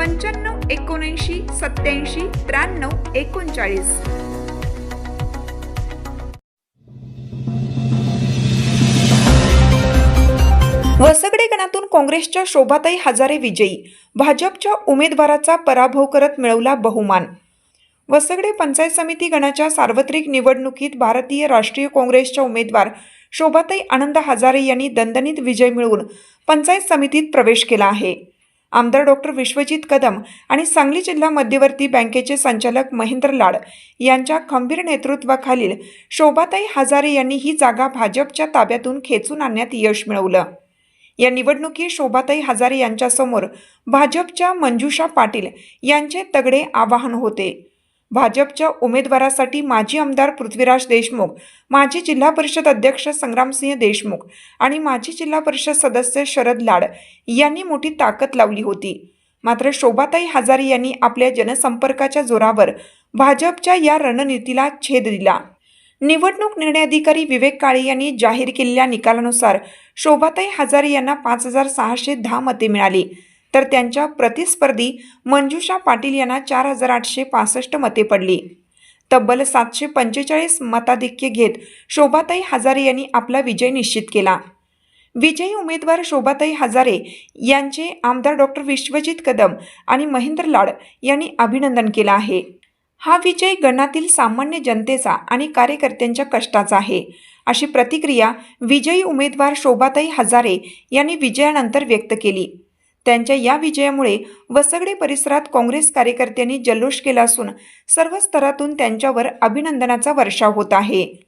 पंच्याण्णव एकोणऐंशी सत्याऐंशी त्र्याण्णव एकोणचाळीस. वसगडे गणातून काँग्रेसच्या शोभाताई हजारे विजयी. भाजपच्या उमेदवाराचा पराभव करत मिळवला बहुमान. वसगडे पंचायत समिती गणाच्या सार्वत्रिक निवडणुकीत भारतीय राष्ट्रीय काँग्रेसच्या उमेदवार शोभाताई आनंद हजारे यांनी दणदणीत विजय मिळवून पंचायत समितीत प्रवेश केला आहे. आमदार डॉक्टर विश्वजित कदम आणि सांगली जिल्हा मध्यवर्ती बँकेचे संचालक महेंद्र लाड यांच्या खंबीर नेतृत्वाखालील शोभाताई हजारे यांनी ही जागा भाजपच्या ताब्यातून खेचून आणण्यात यश मिळवलं. या निवडणुकीत शोभाताई हजारे यांच्यासमोर भाजपच्या मंजुषा पाटील यांचे तगडे आवाहन होते. भाजपच्या उमेदवारासाठी माजी आमदार पृथ्वीराज देशमुख माजी जिल्हा परिषद अध्यक्ष संग्रामसिंह देशमुख आणि माजी जिल्हा परिषद सदस्य शरद लाड यांनी मोठी ताकद लावली होती. मात्र शोभाताई हजारे यांनी आपल्या जनसंपर्काच्या जोरावर भाजपच्या या रणनीतीला छेद दिला. निवडणूक निर्णय अधिकारी विवेक काळे यांनी जाहीर केलेल्या निकालानुसार शोभाताई हजारे यांना पाच हजार सहाशे दहा मते मिळाली. तर त्यांच्या प्रतिस्पर्धी मंजुषा पाटील यांना चार हजार आठशे पासष्ट मते पडली. तब्बल सातशे पंचेचाळीस मताधिक्य घेत शोभाताई हजारे यांनी आपला विजय निश्चित केला. विजयी उमेदवार शोभाताई हजारे यांचे आमदार डॉक्टर विश्वजित कदम आणि महेंद्र लाड यांनी अभिनंदन केलं आहे. हा विजय गणातील सामान्य जनतेचा आणि कार्यकर्त्यांच्या कष्टाचा आहे. अशी प्रतिक्रिया विजयी उमेदवार शोभाताई हजारे यांनी विजयानंतर व्यक्त केली. त्यांच्या या विजयामुळे वसगडे परिसरात काँग्रेस कार्यकर्त्यांनी जल्लोष केला असून सर्व स्तरातून त्यांच्यावर अभिनंदनाचा वर्षाव होत आहे.